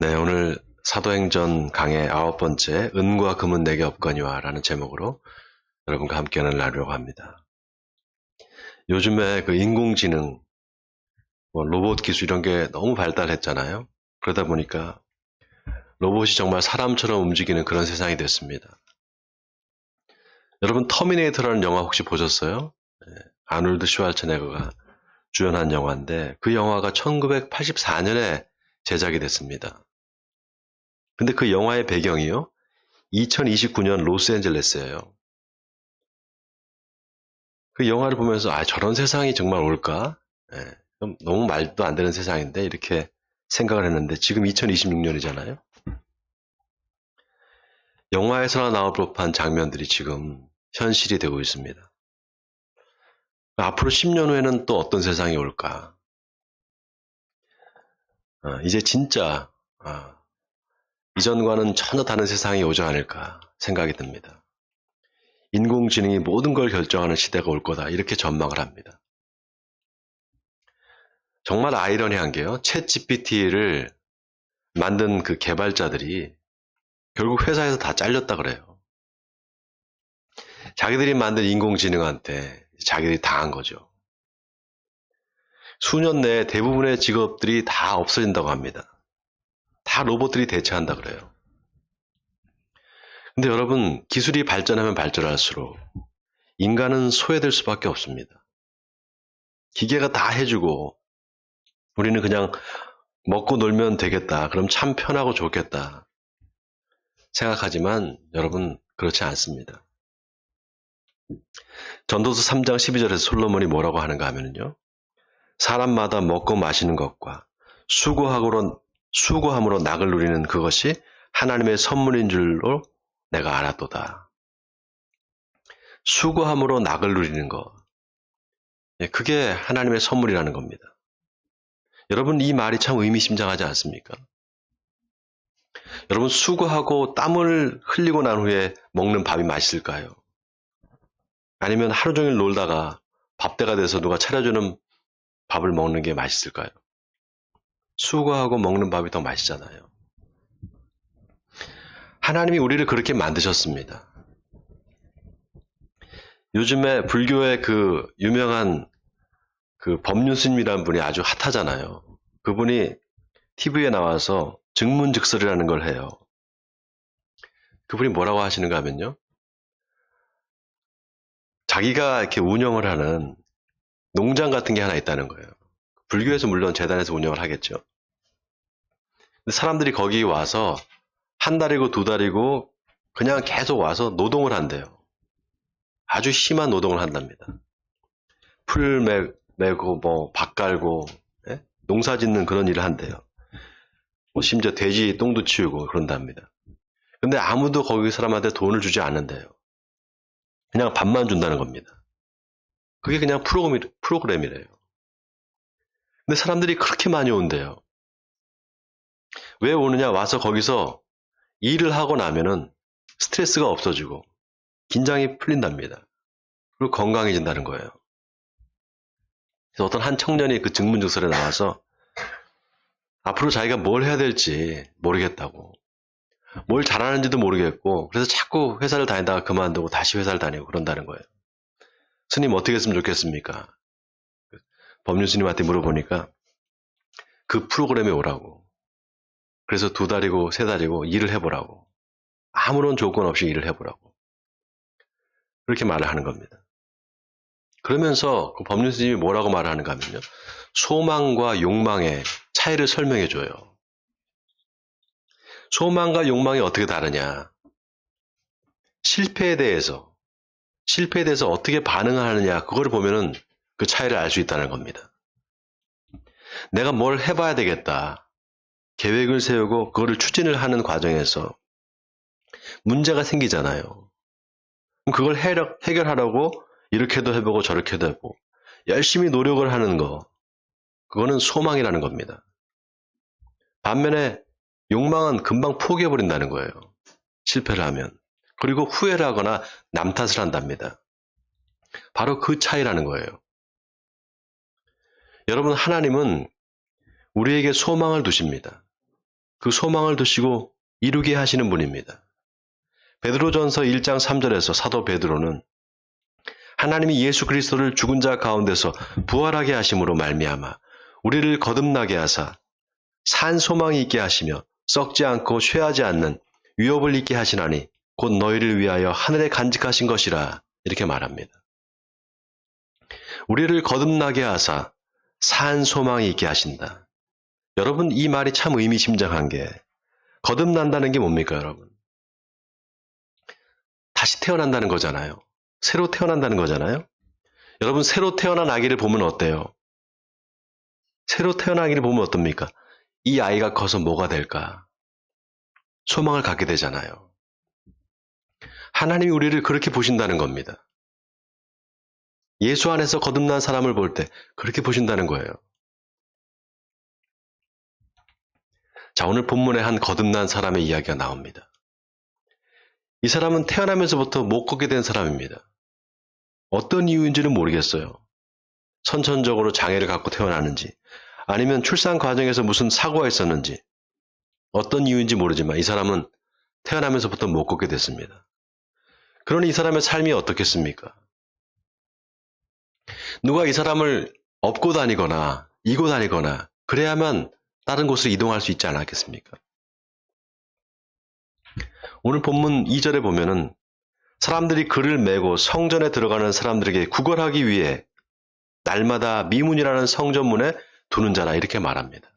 네, 오늘 사도행전 강의 아홉 번째 은과 금은 내게 없거니와 라는 제목으로 여러분과 함께하는 나누려고 합니다. 요즘에 그 인공지능, 뭐 로봇 기술 이런 게 너무 발달했잖아요. 그러다 보니까 로봇이 정말 사람처럼 움직이는 그런 세상이 됐습니다. 여러분 터미네이터라는 영화 혹시 보셨어요? 네, 아놀드 슈왈츠네거가 주연한 영화인데 그 영화가 1984년에 제작이 됐습니다. 근데 그 영화의 배경이요. 2029년 로스앤젤레스예요. 그 영화를 보면서 아 저런 세상이 정말 올까? 예, 너무 말도 안 되는 세상인데 이렇게 생각을 했는데 지금 2026년이잖아요. 영화에서나 나올 법한 장면들이 지금 현실이 되고 있습니다. 앞으로 10년 후에는 또 어떤 세상이 올까? 아, 이제 진짜 아, 이전과는 전혀 다른 세상이 오지 않을까 생각이 듭니다. 인공지능이 모든 걸 결정하는 시대가 올 거다 이렇게 전망을 합니다. 정말 아이러니한 게요. 챗 GPT를 만든 그 개발자들이 결국 회사에서 다 잘렸다 그래요. 자기들이 만든 인공지능한테 자기들이 당한 거죠. 수년 내에 대부분의 직업들이 다 없어진다고 합니다. 다 로봇들이 대체한다 그래요. 근데 여러분, 기술이 발전하면 발전할수록 인간은 소외될 수밖에 없습니다. 기계가 다 해주고 우리는 그냥 먹고 놀면 되겠다. 그럼 참 편하고 좋겠다. 생각하지만 여러분, 그렇지 않습니다. 전도서 3장 12절에서 솔로몬이 뭐라고 하는가 하면요. 사람마다 먹고 마시는 것과 수고하고 수고함으로 낙을 누리는 그것이 하나님의 선물인 줄로 내가 알았도다. 수고함으로 낙을 누리는 것. 예, 그게 하나님의 선물이라는 겁니다. 여러분, 이 말이 참 의미심장하지 않습니까? 여러분, 수고하고 땀을 흘리고 난 후에 먹는 밥이 맛있을까요? 아니면 하루 종일 놀다가 밥때가 돼서 누가 차려주는 밥을 먹는 게 맛있을까요? 수고하고 먹는 밥이 더 맛있잖아요. 하나님이 우리를 그렇게 만드셨습니다. 요즘에 불교의 그 유명한 그 법륜스님이라는 분이 아주 핫하잖아요. 그분이 TV에 나와서 증문즉설이라는 걸 해요. 그분이 뭐라고 하시는가 하면요. 자기가 이렇게 운영을 하는 농장 같은 게 하나 있다는 거예요. 불교에서 물론 재단에서 운영을 하겠죠. 사람들이 거기 와서 한 달이고 두 달이고 그냥 계속 와서 노동을 한대요. 아주 심한 노동을 한답니다. 풀 매, 매고 뭐밭 깔고 예? 농사 짓는 그런 일을 한대요. 뭐 심지어 돼지 똥도 치우고 그런답니다. 근데 아무도 거기 사람한테 돈을 주지 않는데요. 그냥 밥만 준다는 겁니다. 그게 그냥 프로그램, 프로그램이래요. 근데 사람들이 그렇게 많이 온대요. 왜 오느냐? 와서 거기서 일을 하고 나면은 스트레스가 없어지고 긴장이 풀린답니다. 그리고 건강해진다는 거예요. 그래서 어떤 한 청년이 그 증문증설에 나와서 앞으로 자기가 뭘 해야 될지 모르겠다고. 뭘 잘하는지도 모르겠고, 그래서 자꾸 회사를 다니다가 그만두고 다시 회사를 다니고 그런다는 거예요. 스님 어떻게 했으면 좋겠습니까? 법률 스님한테 물어보니까 그 프로그램에 오라고. 그래서 두 달이고 세 달이고 일을 해보라고. 아무런 조건 없이 일을 해보라고. 그렇게 말을 하는 겁니다. 그러면서 그 법률 스님이 뭐라고 말을 하는가 하면요. 소망과 욕망의 차이를 설명해 줘요. 소망과 욕망이 어떻게 다르냐. 실패에 대해서, 실패에 대해서 어떻게 반응하느냐, 그걸 보면은 그 차이를 알 수 있다는 겁니다. 내가 뭘 해봐야 되겠다. 계획을 세우고 그거를 추진을 하는 과정에서 문제가 생기잖아요. 그걸 해결하려고 이렇게도 해보고 저렇게도 해보고 열심히 노력을 하는 거 그거는 소망이라는 겁니다. 반면에 욕망은 금방 포기해버린다는 거예요. 실패를 하면. 그리고 후회를 하거나 남 탓을 한답니다. 바로 그 차이라는 거예요. 여러분, 하나님은 우리에게 소망을 두십니다. 그 소망을 두시고 이루게 하시는 분입니다. 베드로전서 1장 3절에서 사도 베드로는 하나님이 예수 그리스도를 죽은 자 가운데서 부활하게 하심으로 말미암아 우리를 거듭나게 하사 산 소망이 있게 하시며 썩지 않고 쇠하지 않는 위협을 있게 하시나니 곧 너희를 위하여 하늘에 간직하신 것이라 이렇게 말합니다. 우리를 거듭나게 하사 산 소망이 있게 하신다. 여러분 이 말이 참 의미심장한 게 거듭난다는 게 뭡니까 여러분? 다시 태어난다는 거잖아요. 새로 태어난다는 거잖아요. 여러분 새로 태어난 아기를 보면 어때요? 새로 태어난 아기를 보면 어떻습니까? 이 아이가 커서 뭐가 될까? 소망을 갖게 되잖아요. 하나님이 우리를 그렇게 보신다는 겁니다. 예수 안에서 거듭난 사람을 볼 때 그렇게 보신다는 거예요. 자, 오늘 본문에 한 거듭난 사람의 이야기가 나옵니다. 이 사람은 태어나면서부터 못 걷게 된 사람입니다. 어떤 이유인지는 모르겠어요. 선천적으로 장애를 갖고 태어나는지, 아니면 출산 과정에서 무슨 사고가 있었는지, 어떤 이유인지 모르지만 이 사람은 태어나면서부터 못 걷게 됐습니다. 그러니 이 사람의 삶이 어떻겠습니까? 누가 이 사람을 업고 다니거나 이고 다니거나 그래야만 다른 곳으로 이동할 수 있지 않았겠습니까? 오늘 본문 2절에 보면은 사람들이 글을 메고 성전에 들어가는 사람들에게 구걸하기 위해 날마다 미문이라는 성전문에 두는 자라 이렇게 말합니다.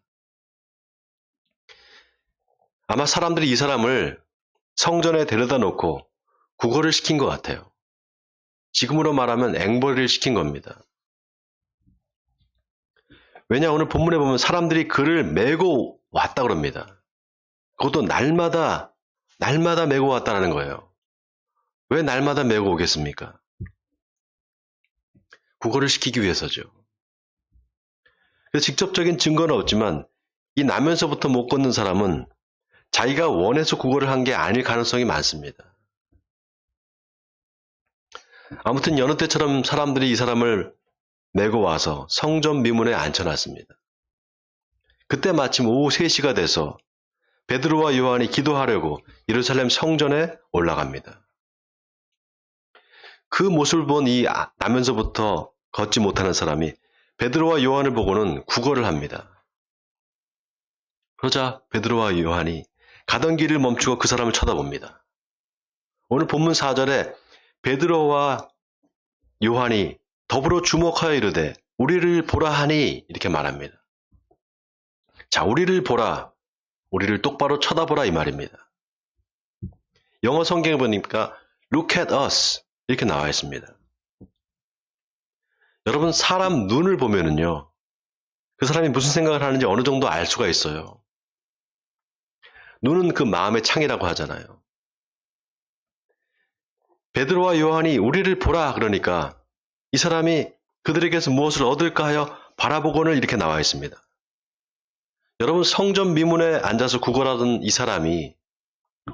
아마 사람들이 이 사람을 성전에 데려다 놓고 구걸을 시킨 것 같아요. 지금으로 말하면 앵벌이를 시킨 겁니다. 왜냐 오늘 본문에 보면 사람들이 글을 메고 왔다 그럽니다. 그것도 날마다 날마다 메고 왔다는 거예요. 왜 날마다 메고 오겠습니까? 구걸을 시키기 위해서죠. 직접적인 증거는 없지만 이 나면서부터 못 걷는 사람은 자기가 원해서 구걸을 한 게 아닐 가능성이 많습니다. 아무튼 여느 때처럼 사람들이 이 사람을 메고 와서 성전 미문에 앉혀놨습니다. 그때 마침 오후 3시가 돼서 베드로와 요한이 기도하려고 예루살렘 성전에 올라갑니다. 그 모습을 본 이 나면서부터 걷지 못하는 사람이 베드로와 요한을 보고는 구걸을 합니다. 그러자 베드로와 요한이 가던 길을 멈추고 그 사람을 쳐다봅니다. 오늘 본문 4절에 베드로와 요한이 더불어 주목하여 이르되 우리를 보라 하니 이렇게 말합니다. 자, 우리를 보라. 우리를 똑바로 쳐다보라 이 말입니다. 영어 성경에 보니까 look at us 이렇게 나와 있습니다. 여러분 사람 눈을 보면은요. 그 사람이 무슨 생각을 하는지 어느 정도 알 수가 있어요. 눈은 그 마음의 창이라고 하잖아요. 베드로와 요한이 우리를 보라 그러니까 이 사람이 그들에게서 무엇을 얻을까 하여 바라보고는 이렇게 나와 있습니다. 여러분 성전 미문에 앉아서 구걸하던 이 사람이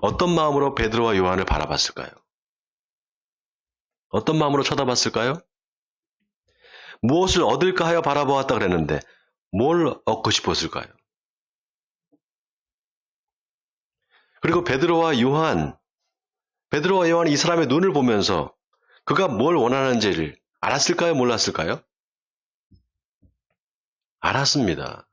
어떤 마음으로 베드로와 요한을 바라봤을까요? 어떤 마음으로 쳐다봤을까요? 무엇을 얻을까 하여 바라보았다 그랬는데 뭘 얻고 싶었을까요? 그리고 베드로와 요한, 베드로와 요한이 이 사람의 눈을 보면서 그가 뭘 원하는지를 알았을까요? 몰랐을까요? 알았습니다.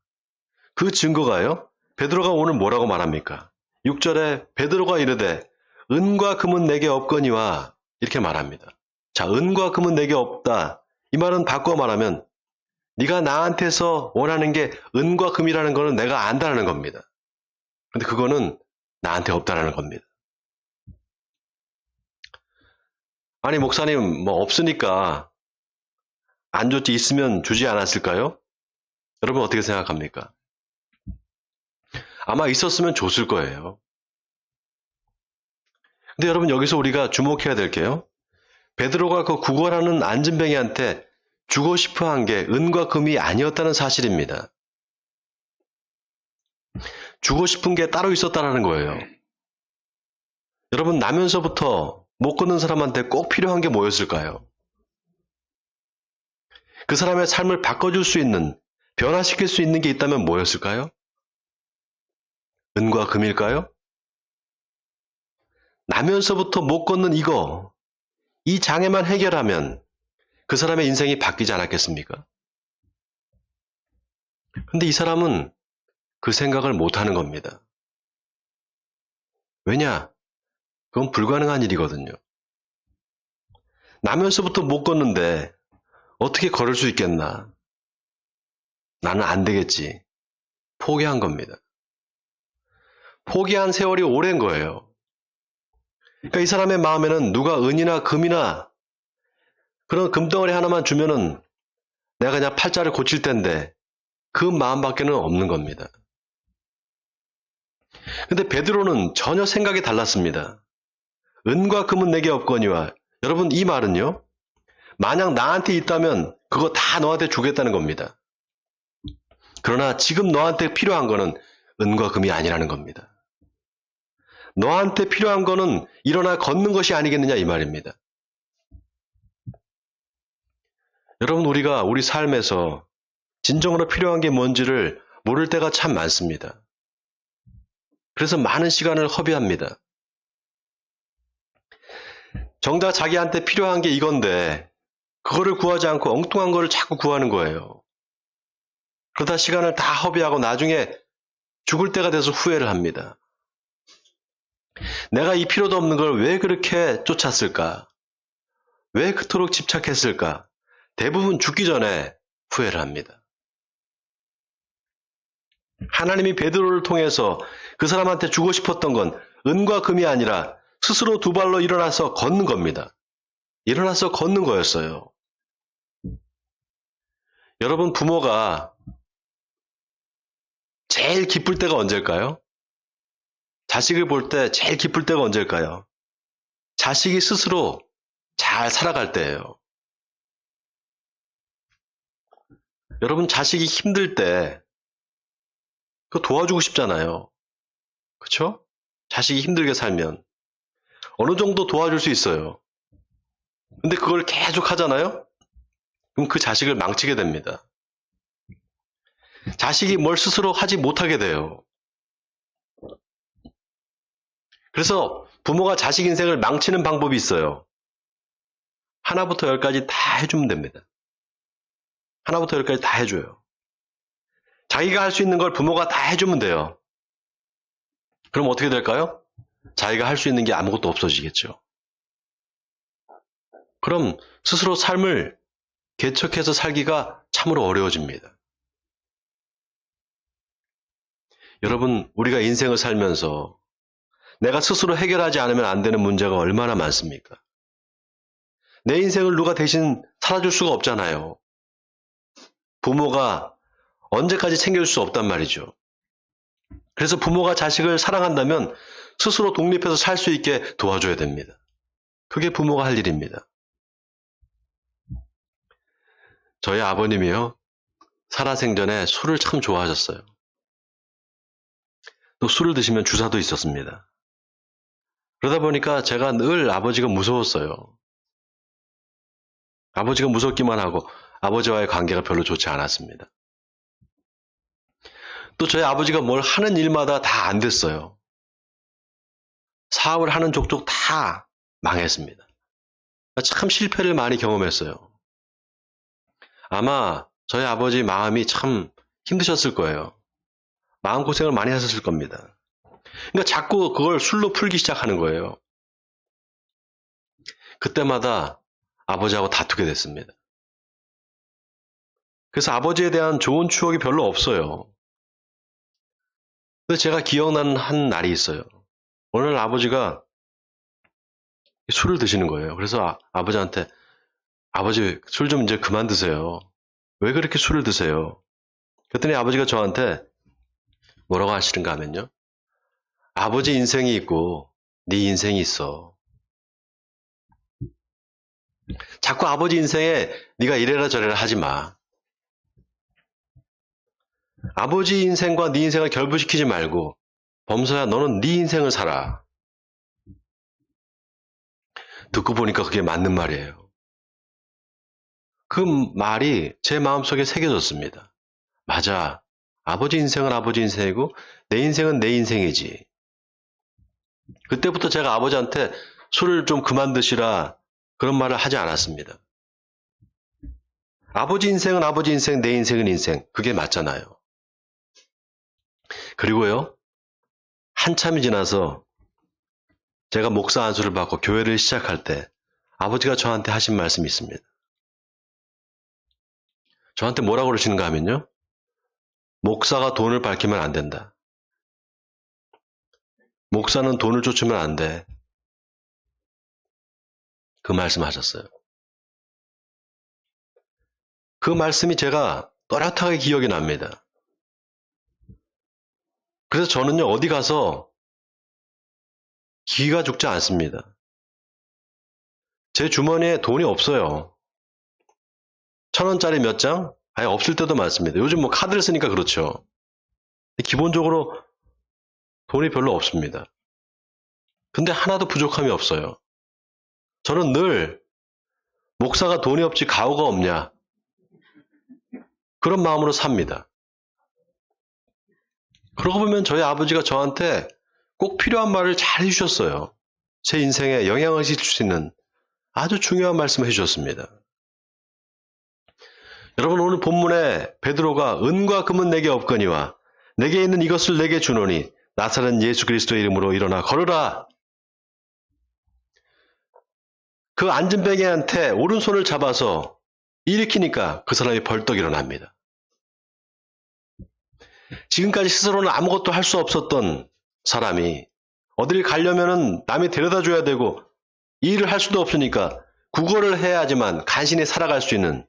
그 증거가요. 베드로가 오늘 뭐라고 말합니까? 6절에 베드로가 이르되 은과 금은 내게 없거니와 이렇게 말합니다. 자, 은과 금은 내게 없다. 이 말은 바꿔 말하면 네가 나한테서 원하는 게 은과 금이라는 거는 내가 안다라는 겁니다. 근데 그거는 나한테 없다라는 겁니다. 아니 목사님 뭐 없으니까 안 좋지 있으면 주지 않았을까요? 여러분 어떻게 생각합니까? 아마 있었으면 줬을 거예요. 근데 여러분 여기서 우리가 주목해야 될 게요. 베드로가 그 구걸하는 안진뱅이한테 주고 싶어 한 게 은과 금이 아니었다는 사실입니다. 주고 싶은 게 따로 있었다는 거예요. 여러분 나면서부터 못 걷는 사람한테 꼭 필요한 게 뭐였을까요? 그 사람의 삶을 바꿔줄 수 있는, 변화시킬 수 있는 게 있다면 뭐였을까요? 은과 금일까요? 나면서부터 못 걷는 이거, 이 장애만 해결하면 그 사람의 인생이 바뀌지 않았겠습니까? 근데 이 사람은 그 생각을 못 하는 겁니다. 왜냐? 그건 불가능한 일이거든요. 나면서부터 못 걷는데 어떻게 걸을 수 있겠나? 나는 안 되겠지. 포기한 겁니다. 포기한 세월이 오랜 거예요. 그러니까 이 사람의 마음에는 누가 은이나 금이나 그런 금덩어리 하나만 주면은 내가 그냥 팔자를 고칠 텐데 그 마음밖에는 없는 겁니다. 근데 베드로는 전혀 생각이 달랐습니다. 은과 금은 내게 없거니와 여러분 이 말은요. 만약 나한테 있다면 그거 다 너한테 주겠다는 겁니다. 그러나 지금 너한테 필요한 거는 은과 금이 아니라는 겁니다. 너한테 필요한 거는 일어나 걷는 것이 아니겠느냐 이 말입니다. 여러분 우리가 우리 삶에서 진정으로 필요한 게 뭔지를 모를 때가 참 많습니다. 그래서 많은 시간을 허비합니다. 정작 자기한테 필요한 게 이건데 그거를 구하지 않고 엉뚱한 거를 자꾸 구하는 거예요. 그러다 시간을 다 허비하고 나중에 죽을 때가 돼서 후회를 합니다. 내가 이 필요도 없는 걸 왜 그렇게 쫓았을까? 왜 그토록 집착했을까? 대부분 죽기 전에 후회를 합니다. 하나님이 베드로를 통해서 그 사람한테 주고 싶었던 건 은과 금이 아니라 스스로 두 발로 일어나서 걷는 겁니다. 일어나서 걷는 거였어요. 여러분 부모가 제일 기쁠 때가 언제일까요? 자식을 볼 때 제일 기쁠 때가 언제일까요? 자식이 스스로 잘 살아갈 때예요. 여러분 자식이 힘들 때 그 도와주고 싶잖아요. 그쵸? 자식이 힘들게 살면 어느 정도 도와줄 수 있어요. 근데 그걸 계속 하잖아요? 그럼 그 자식을 망치게 됩니다. 자식이 뭘 스스로 하지 못하게 돼요. 그래서 부모가 자식 인생을 망치는 방법이 있어요. 하나부터 열까지 다 해주면 됩니다. 하나부터 열까지 다 해줘요. 자기가 할 수 있는 걸 부모가 다 해주면 돼요. 그럼 어떻게 될까요? 자기가 할 수 있는 게 아무것도 없어지겠죠. 그럼 스스로 삶을 개척해서 살기가 참으로 어려워집니다. 여러분, 우리가 인생을 살면서 내가 스스로 해결하지 않으면 안 되는 문제가 얼마나 많습니까? 내 인생을 누가 대신 살아줄 수가 없잖아요. 부모가 언제까지 챙겨줄 수 없단 말이죠. 그래서 부모가 자식을 사랑한다면 스스로 독립해서 살 수 있게 도와줘야 됩니다. 그게 부모가 할 일입니다. 저희 아버님이요. 살아생전에 술을 참 좋아하셨어요. 또 술을 드시면 주사도 있었습니다. 그러다 보니까 제가 늘 아버지가 무서웠어요. 아버지가 무섭기만 하고 아버지와의 관계가 별로 좋지 않았습니다. 또 저희 아버지가 뭘 하는 일마다 다 안 됐어요. 사업을 하는 족족 다 망했습니다. 참 실패를 많이 경험했어요. 아마 저희 아버지 마음이 참 힘드셨을 거예요. 마음고생을 많이 하셨을 겁니다. 그러니까 자꾸 그걸 술로 풀기 시작하는 거예요. 그때마다 아버지하고 다투게 됐습니다. 그래서 아버지에 대한 좋은 추억이 별로 없어요. 근데 제가 기억나는 한 날이 있어요. 오늘 아버지가 술을 드시는 거예요. 그래서 아, 버지한테 아버지 술 좀 이제 그만 드세요. 왜 그렇게 술을 드세요? 그랬더니 아버지가 저한테 뭐라고 하시는가 하면요. 아버지 인생이 있고 네 인생이 있어. 자꾸 아버지 인생에 네가 이래라 저래라 하지 마. 아버지 인생과 네 인생을 결부시키지 말고 범서야 너는 네 인생을 살아. 듣고 보니까 그게 맞는 말이에요. 그 말이 제 마음속에 새겨졌습니다. 맞아. 아버지 인생은 아버지 인생이고 내 인생은 내 인생이지. 그때부터 제가 아버지한테 술을 좀 그만 드시라 그런 말을 하지 않았습니다. 아버지 인생은 아버지 인생, 내 인생은 인생. 그게 맞잖아요. 그리고요, 한참이 지나서 제가 목사 안수를 받고 교회를 시작할 때 아버지가 저한테 하신 말씀이 있습니다. 저한테 뭐라고 그러시는가 하면요. 목사가 돈을 밝히면 안 된다. 목사는 돈을 쫓으면 안 돼. 그 말씀 하셨어요. 그 말씀이 제가 또렷하게 기억이 납니다. 그래서 저는요, 어디 가서 기가 죽지 않습니다. 제 주머니에 돈이 없어요. 천 원짜리 몇 장? 아예 없을 때도 많습니다. 요즘 뭐 카드를 쓰니까 그렇죠. 기본적으로 돈이 별로 없습니다. 근데 하나도 부족함이 없어요. 저는 늘 목사가 돈이 없지 가오가 없냐 그런 마음으로 삽니다. 그러고 보면 저희 아버지가 저한테 꼭 필요한 말을 잘 해주셨어요. 제 인생에 영향을 끼칠 수 있는 아주 중요한 말씀을 해주셨습니다. 여러분 오늘 본문에 베드로가 은과 금은 내게 없거니와 내게 있는 이것을 내게 주노니 나사렛 예수 그리스도의 이름으로 일어나 걸으라. 그 앉은 뱅이한테 오른손을 잡아서 일으키니까 그 사람이 벌떡 일어납니다. 지금까지 스스로는 아무것도 할 수 없었던 사람이 어딜 가려면은 남이 데려다 줘야 되고 일을 할 수도 없으니까 국어를 해야지만 간신히 살아갈 수 있는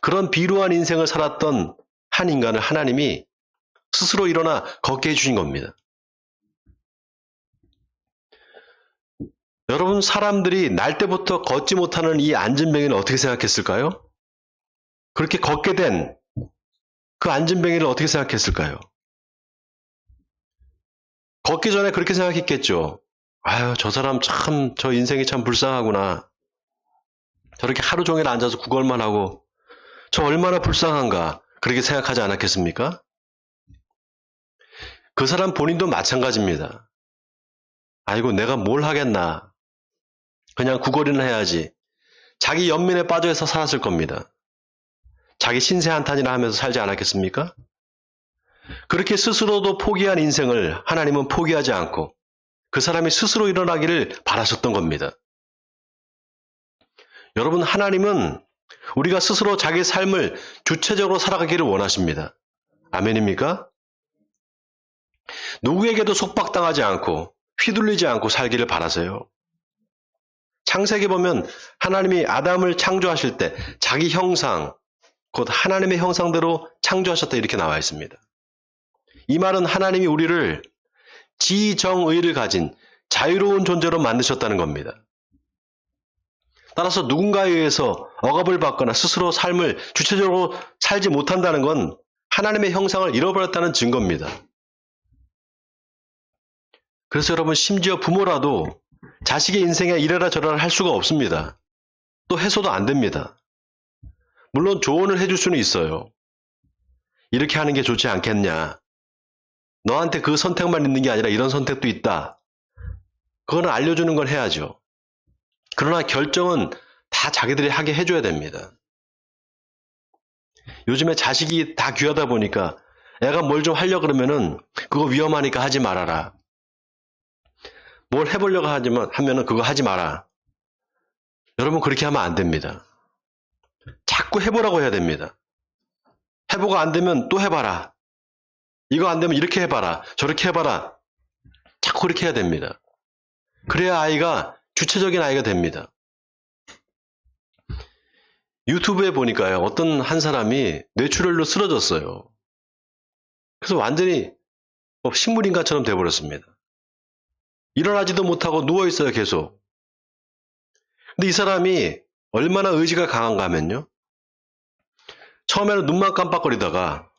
그런 비루한 인생을 살았던 한 인간을 하나님이 스스로 일어나 걷게 해주신 겁니다. 여러분, 사람들이 날 때부터 걷지 못하는 이 안진뱅이를 어떻게 생각했을까요? 그렇게 걷게 된 그 안진뱅이를 어떻게 생각했을까요? 걷기 전에 그렇게 생각했겠죠. 아유, 저 사람 참, 저 인생이 참 불쌍하구나. 저렇게 하루 종일 앉아서 구걸만 하고, 저 얼마나 불쌍한가. 그렇게 생각하지 않았겠습니까? 그 사람 본인도 마찬가지입니다. 아이고, 내가 뭘 하겠나. 그냥 구걸이나 해야지. 자기 연민에 빠져서 살았을 겁니다. 자기 신세 한탄이나 하면서 살지 않았겠습니까? 그렇게 스스로도 포기한 인생을 하나님은 포기하지 않고 그 사람이 스스로 일어나기를 바라셨던 겁니다. 여러분, 하나님은 우리가 스스로 자기 삶을 주체적으로 살아가기를 원하십니다. 아멘입니까? 누구에게도 속박당하지 않고 휘둘리지 않고 살기를 바라세요. 창세기 보면 하나님이 아담을 창조하실 때 자기 형상, 곧 하나님의 형상대로 창조하셨다 이렇게 나와 있습니다. 이 말은 하나님이 우리를 지정의를 가진 자유로운 존재로 만드셨다는 겁니다. 따라서 누군가에 의해서 억압을 받거나 스스로 삶을 주체적으로 살지 못한다는 건 하나님의 형상을 잃어버렸다는 증거입니다. 그래서 여러분 심지어 부모라도 자식의 인생에 이래라 저래라 할 수가 없습니다. 또 해소도 안 됩니다. 물론 조언을 해줄 수는 있어요. 이렇게 하는 게 좋지 않겠냐. 너한테 그 선택만 있는 게 아니라 이런 선택도 있다. 그거는 알려주는 건 해야죠. 그러나 결정은 다 자기들이 하게 해줘야 됩니다. 요즘에 자식이 다 귀하다 보니까 애가 뭘 좀 하려 그러면은 그거 위험하니까 하지 말아라. 뭘 해보려고 하지만 하면은 그거 하지 마라. 여러분 그렇게 하면 안 됩니다. 자꾸 해보라고 해야 됩니다. 해보고 안 되면 또 해봐라. 이거 안 되면 이렇게 해봐라. 저렇게 해봐라. 자꾸 그렇게 해야 됩니다. 그래야 아이가 주체적인 아이가 됩니다. 유튜브에 보니까요, 어떤 한 사람이 뇌출혈로 쓰러졌어요. 그래서 완전히 뭐 식물인간처럼 돼버렸습니다. 일어나지도 못하고 누워있어요, 계속. 근데 이 사람이 얼마나 의지가 강한가 하면요. 처음에는 눈만 깜빡거리다가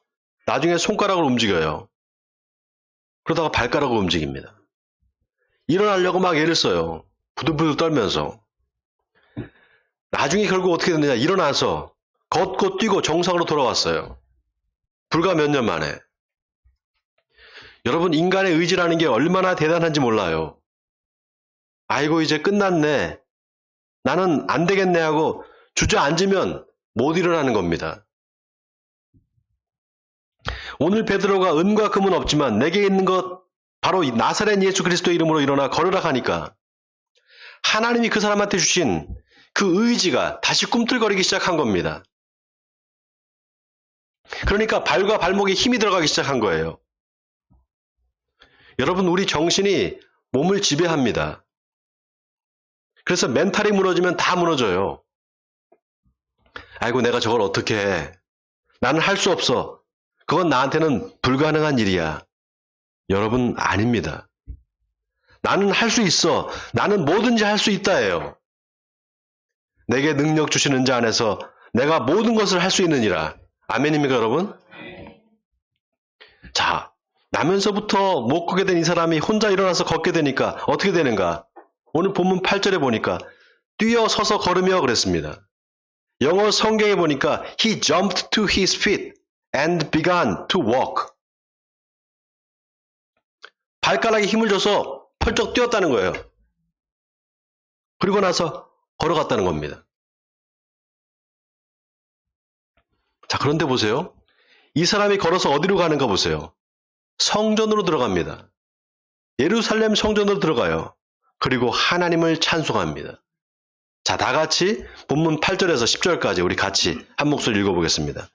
나중에 손가락을 움직여요. 그러다가 발가락을 움직입니다. 일어나려고 막 애를 써요. 부들부들 떨면서. 나중에 결국 어떻게 됐느냐. 일어나서 걷고 뛰고 정상으로 돌아왔어요. 불과 몇 년 만에. 여러분, 인간의 의지라는 게 얼마나 대단한지 몰라요. 아이고, 이제 끝났네. 나는 안 되겠네 하고 주저앉으면 못 일어나는 겁니다. 오늘 베드로가 은과 금은 없지만 내게 있는 것 바로 이 나사렛 예수 그리스도 이름으로 일어나 걸으라 하니까 하나님이 그 사람한테 주신 그 의지가 다시 꿈틀거리기 시작한 겁니다. 그러니까 발과 발목에 힘이 들어가기 시작한 거예요. 여러분, 우리 정신이 몸을 지배합니다. 그래서 멘탈이 무너지면 다 무너져요. 아이고, 내가 저걸 어떻게 해. 나는 할 수 없어. 그건 나한테는 불가능한 일이야. 여러분, 아닙니다. 나는 할 수 있어. 나는 뭐든지 할 수 있다예요. 내게 능력 주시는 자 안에서 내가 모든 것을 할 수 있느니라. 아멘입니까, 여러분? 자, 나면서부터 못 걷게 된 이 사람이 혼자 일어나서 걷게 되니까 어떻게 되는가? 오늘 본문 8절에 보니까 뛰어 서서 걸으며 그랬습니다. 영어 성경에 보니까 he jumped to his feet and began to walk. 발가락에 힘을 줘서 펄쩍 뛰었다는 거예요. 그리고 나서 걸어갔다는 겁니다. 자, 그런데 보세요. 이 사람이 걸어서 어디로 가는가 보세요. 성전으로 들어갑니다. 예루살렘 성전으로 들어가요. 그리고 하나님을 찬송합니다. 자, 다 같이 본문 8절에서 10절까지 우리 같이 한 목소리 읽어보겠습니다.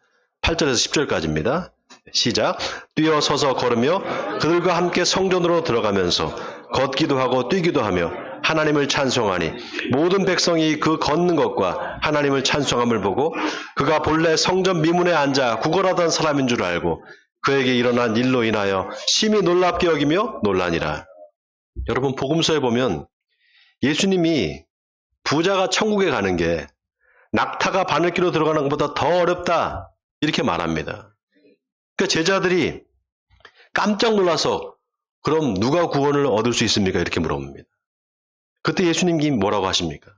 8절에서 10절까지입니다. 시작. 뛰어 서서 걸으며 그들과 함께 성전으로 들어가면서 걷기도 하고 뛰기도 하며 하나님을 찬송하니 모든 백성이 그 걷는 것과 하나님을 찬송함을 보고 그가 본래 성전 미문에 앉아 구걸하던 사람인 줄 알고 그에게 일어난 일로 인하여 심히 놀랍게 여기며 놀라니라. 여러분 복음서에 보면 예수님이 부자가 천국에 가는 게 낙타가 바늘기로 들어가는 것보다 더 어렵다 이렇게 말합니다. 그러니까 제자들이 깜짝 놀라서 그럼 누가 구원을 얻을 수 있습니까? 이렇게 물어봅니다. 그때 예수님이 뭐라고 하십니까?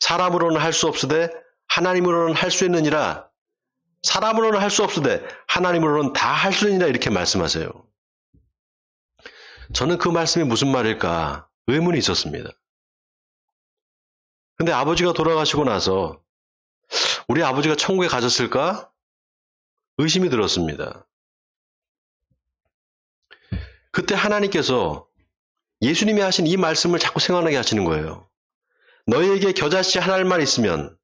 사람으로는 할 수 없으되 하나님으로는 할 수 있느니라. 사람으로는 할 수 없으되 하나님으로는 다 할 수 있느니라 이렇게 말씀하세요. 저는 그 말씀이 무슨 말일까 의문이 있었습니다. 근데 아버지가 돌아가시고 나서 우리 아버지가 천국에 가셨을까? 의심이 들었습니다. 그때 하나님께서 예수님이 하신 이 말씀을 자꾸 생각나게 하시는 거예요. 너희에게 겨자씨 하나만 있으면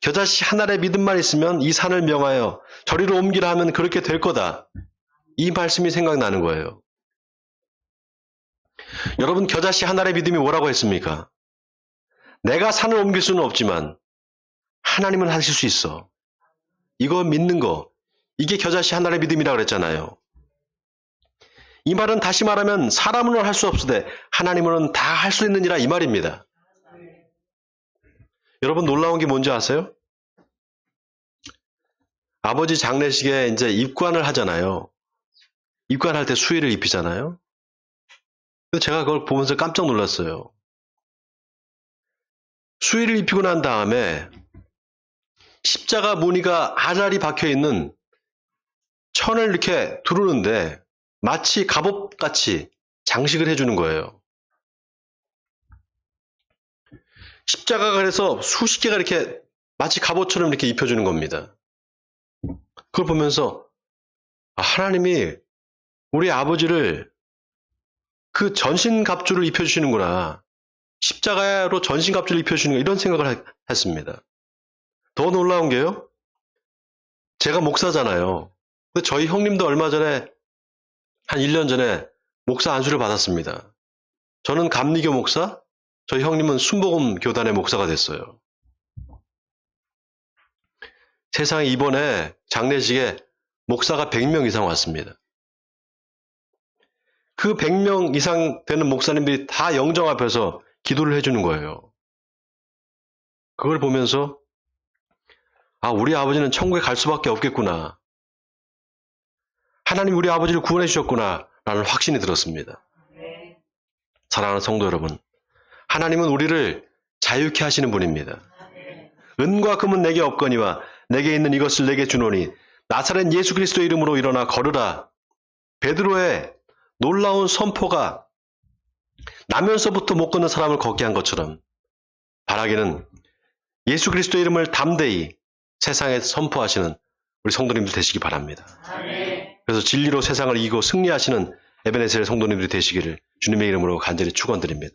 겨자씨 하나의 믿음만 있으면 이 산을 명하여 저리로 옮기라 하면 그렇게 될 거다. 이 말씀이 생각나는 거예요. 여러분 겨자씨 하나의 믿음이 뭐라고 했습니까? 내가 산을 옮길 수는 없지만 하나님은 하실 수 있어. 이거 믿는 거 이게 겨자씨 하나의 믿음이라고 그랬잖아요. 이 말은 다시 말하면 사람으로는 할 수 없으되 하나님으로는 다 할 수 있느니라 이 말입니다. 여러분 놀라운 게 뭔지 아세요? 아버지 장례식에 이제 입관을 하잖아요. 입관할 때 수의를 입히잖아요. 제가 그걸 보면서 깜짝 놀랐어요. 수의를 입히고 난 다음에 십자가 무늬가 아자리 박혀 있는 천을 이렇게 두르는데 마치 갑옷같이 장식을 해주는 거예요. 십자가가 그래서 수십 개가 이렇게 마치 갑옷처럼 이렇게 입혀주는 겁니다. 그걸 보면서 아, 하나님이 우리 아버지를 그 전신갑주를 입혀주시는구나. 십자가로 전신갑주를 입혀주시는 거 이런 생각을 했습니다. 더 놀라운 게요. 제가 목사잖아요. 근데 저희 형님도 얼마 전에 한 1년 전에 목사 안수를 받았습니다. 저는 감리교 목사, 저희 형님은 순복음 교단의 목사가 됐어요. 세상에 이번에 장례식에 목사가 100명 이상 왔습니다. 그 100명 이상 되는 목사님들이 다 영정 앞에서 기도를 해주는 거예요. 그걸 보면서, 아, 우리 아버지는 천국에 갈 수밖에 없겠구나. 하나님 우리 아버지를 구원해 주셨구나. 라는 확신이 들었습니다. 사랑하는 성도 여러분. 하나님은 우리를 자유케 하시는 분입니다. 은과 금은 내게 없거니와 내게 있는 이것을 내게 주노니 나사렛 예수 그리스도 이름으로 일어나 걸으라. 베드로의 놀라운 선포가 나면서부터 못 걷는 사람을 걷게 한 것처럼 바라기는 예수 그리스도 이름을 담대히 세상에 선포하시는 우리 성도님들 되시기 바랍니다. 그래서 진리로 세상을 이기고 승리하시는 에베네셀 성도님들이 되시기를 주님의 이름으로 간절히 축원드립니다.